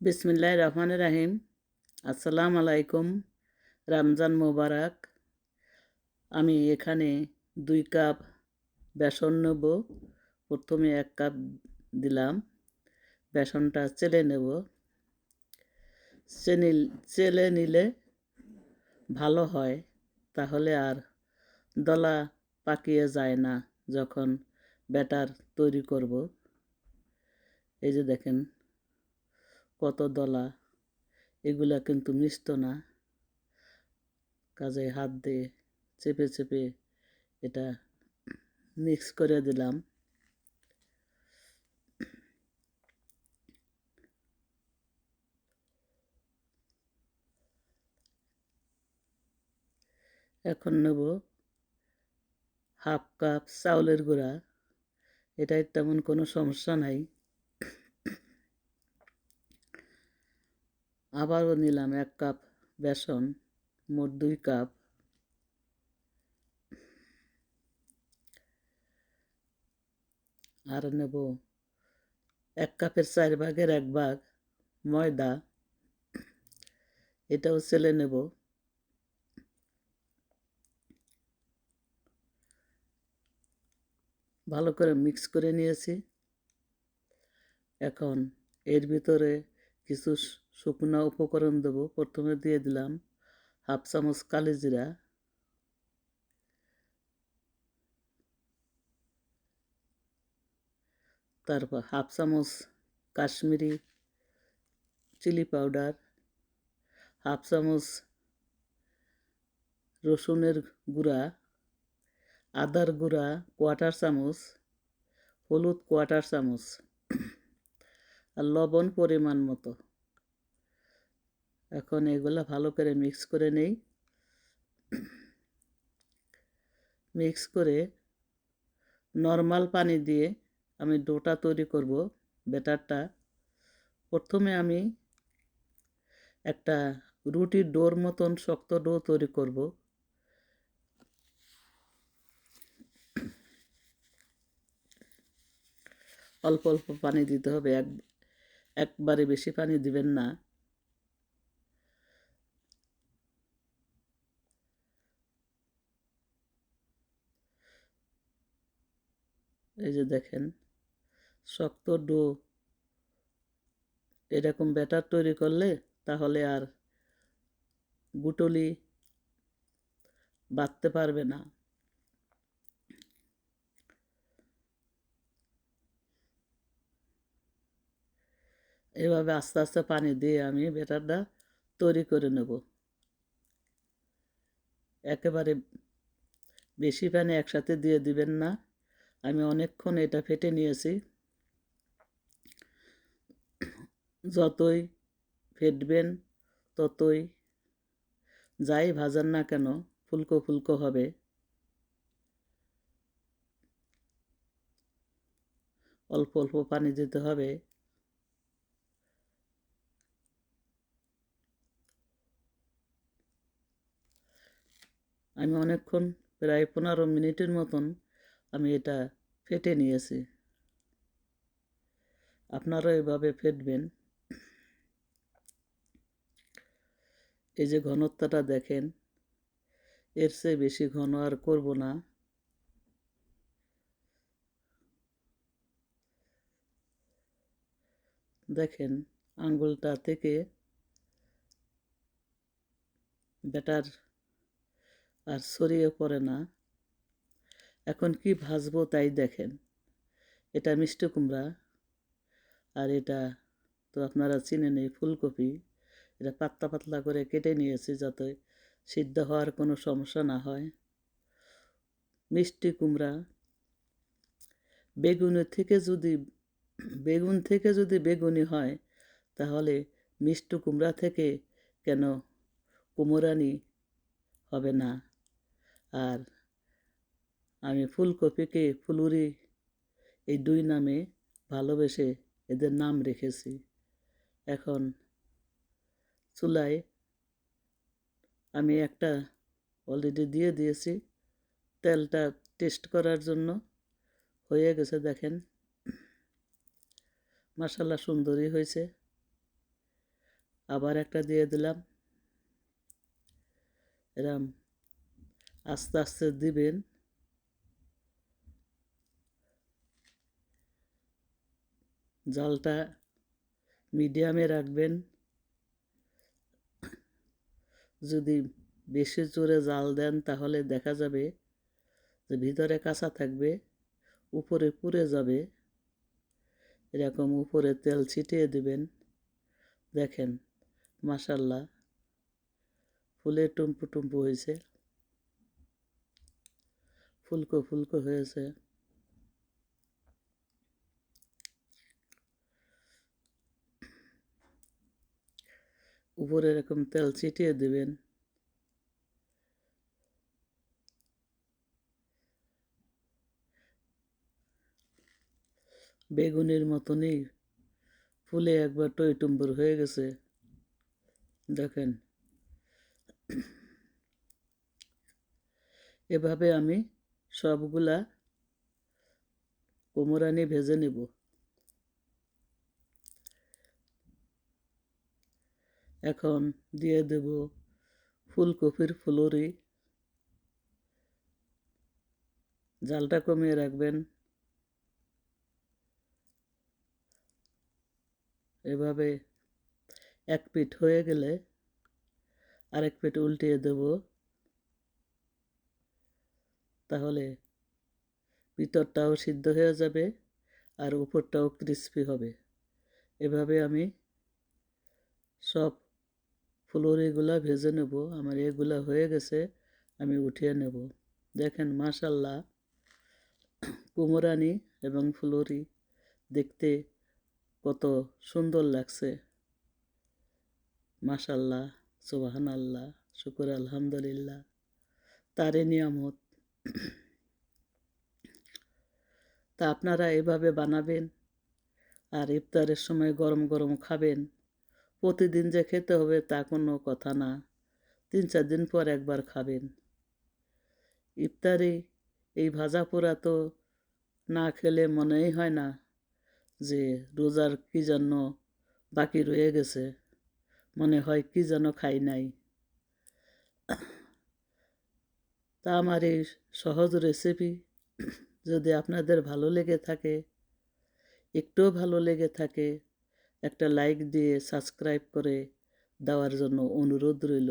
বিসমিল্লাহ রহমান রাহিম। আসসালাম আলাইকুম রমজান মোবারক। আমি এখানে দুই কাপ বেসন নেব। প্রথমে এক কাপ দিলাম। বেসনটা চেলে নেব। চেলে নিলে ভালো হয়। তাহলে আর দলা পাকিয়ে যায় না যখন ব্যাটার তৈরি করব। এই যে দেখেন কত দলা, এগুলা কিন্তু মিশত না। কাজে হাত দিয়ে চেপে চেপে এটা মিক্স করে দিলাম। এখন নেব হাফ কাপ চাউলের গুঁড়া। এটাই তেমন কোনো সমস্যা নাই। আবারও নিলাম এক কাপ বেসন, মোট দুই কাপ। আর নেব এক কাপের চার ভাগের এক ভাগ ময়দা। এটাও ছেলে নেব। ভালো করে মিক্স করে নিয়েছি। এখন এর ভিতরে কিছু শুকনো উপকরণ দেব। প্রথমে দিয়ে দিলাম হাফ চামচ কালি জিরা। তারপর হাফ চামচ কাশ্মীরি চিলি পাউডার। হাফ চামচ রসুনের গুঁড়া। আদার গুঁড়া কোয়াটার চামচ। হলুদ কোয়াটার চামচ। আর লবণ পরিমাণ মতো। এখন এগুলো ভালো করে মিক্স করে নেই। মিক্স করে নর্মাল পানি দিয়ে আমি ডোটা তৈরি করব ব্যাটারটা। প্রথমে আমি একটা রুটির ডোর মতন শক্ত ডো তৈরি করব। অল্প অল্প পানি দিতে হবে এক একবারে বেশি পানি দিবেন না। এই যে দেখেন, শক্ত ডো। এরকম ব্যাটার তৈরি করলে তাহলে আর গুটলি বাঁধতে পারবে না। এভাবে আস্তে আস্তে পানি দিয়ে আমি ব্যাটারটা তৈরি করে নেব। একেবারে বেশি পানি একসাথে দিয়ে দিবেন না। আমি অনেকক্ষণ এটা ফেটে নিয়েছি। যতই ফেটবেন, ততই যাই ভাজান না কেন ফুলকো ফুলকো হবে। অল্প অল্প পানি দিতে হবে। আমি অনেকক্ষণ প্রায় পনেরো মিনিটের মতন আমি এটা ফেটে নিয়েছি। আপনারা এভাবে ফেটবেন। এই যে ঘনত্বটা দেখেন, এর চেয়ে বেশি ঘন আর করব না। দেখেন, আঙ্গুলটা থেকে ব্যাটার আর ছড়িয়ে পড়ে না। এখন কি ভাজবো তাই দেখেন। এটা মিষ্টি কুমড়া আর এটা তো আপনারা চিনেন এই ফুলকপি। এটা পাতলা পাতলা করে কেটে নিয়েছি যাতে সিদ্ধ হওয়ার কোনো সমস্যা না হয়। মিষ্টি কুমড়া। বেগুনের থেকে যদি, বেগুন থেকে যদি বেগুনি হয়, তাহলে মিষ্টি কুমড়া থেকে কেন কুমোরানি হবে না। আর আমি ফুলকপিকে ফুলুরি এই দুই নামে ভালোবেসে এদের নাম রেখেছি। এখন চুলায় আমি একটা অলরেডি দিয়ে দিয়েছি। তেলটা টেস্ট করার জন্য হয়ে গেছে দেখেন। মশালা সুন্দরই হয়েছে। আবার একটা দিয়ে দিলাম। এরম আস্তে আস্তে দিবেন। জালটা মিডিয়ামে রাখবেন। যদি বেশি জোরে জাল দেন তাহলে দেখা যাবে যে ভিতরে কাঁচা থাকবে, উপরে পুড়ে যাবে। এরকম উপরে তেল ছিটিয়ে দিবেন। দেখেন মাসাল্লাহ ফুলে টুম্পু টুম্পু হয়েছে। ফুলকো ফুলকো হয়েছে। উপরে এরকম তেল ছিটিয়ে দেবেন। বেগুনের মতনই ফুলে একবার টইটুম্বুর হয়ে গেছে। দেখেন। এভাবে আমি সবগুলা কোমরানি ভেজে নেব। এখন দিয়ে দেব ফুলকপির ফুলরি। জালটা কমিয়ে রাখবেন। এভাবে এক পিঠ হয়ে গেলে আরেক পিঠ উল্টিয়ে দেব। তাহলে ভিতরটাও সিদ্ধ হয়ে যাবে আর উপরটাও ক্রিস্পি হবে। এভাবে আমি সব ফুলরিগুলা ভেজে নেব। আমার এগুলা হয়ে গেছে, আমি উঠিয়ে নেব। দেখেন মাশাল্লাহ কুমরানি এবং ফুলরি দেখতে কত সুন্দর লাগছে। মাশাল্লাহ সুবাহান আল্লাহ শুকুর আলহামদুলিল্লাহ। তারে নিয়ামত। তা আপনারা এভাবে বানাবেন আর ইফতারের সময় গরম গরম খাবেন। প্রতিদিন যে খেতে হবে তা কোনো কথা না। তিন চার দিন পর একবার খাবেন। ইফতারে এই ভাজা পোড়া তো না খেলে মনেই হয় না যে রোজার কী যেন বাকি রয়ে গেছে। মনে হয় কী যেন খাই নাই। তা আমার এই সহজ রেসিপি যদি আপনাদের ভালো লেগে থাকে, একটুও ভালো লেগে থাকে, একটা লাইক দিয়ে সাবস্ক্রাইব করে দেওয়ার জন্য অনুরোধ রইল।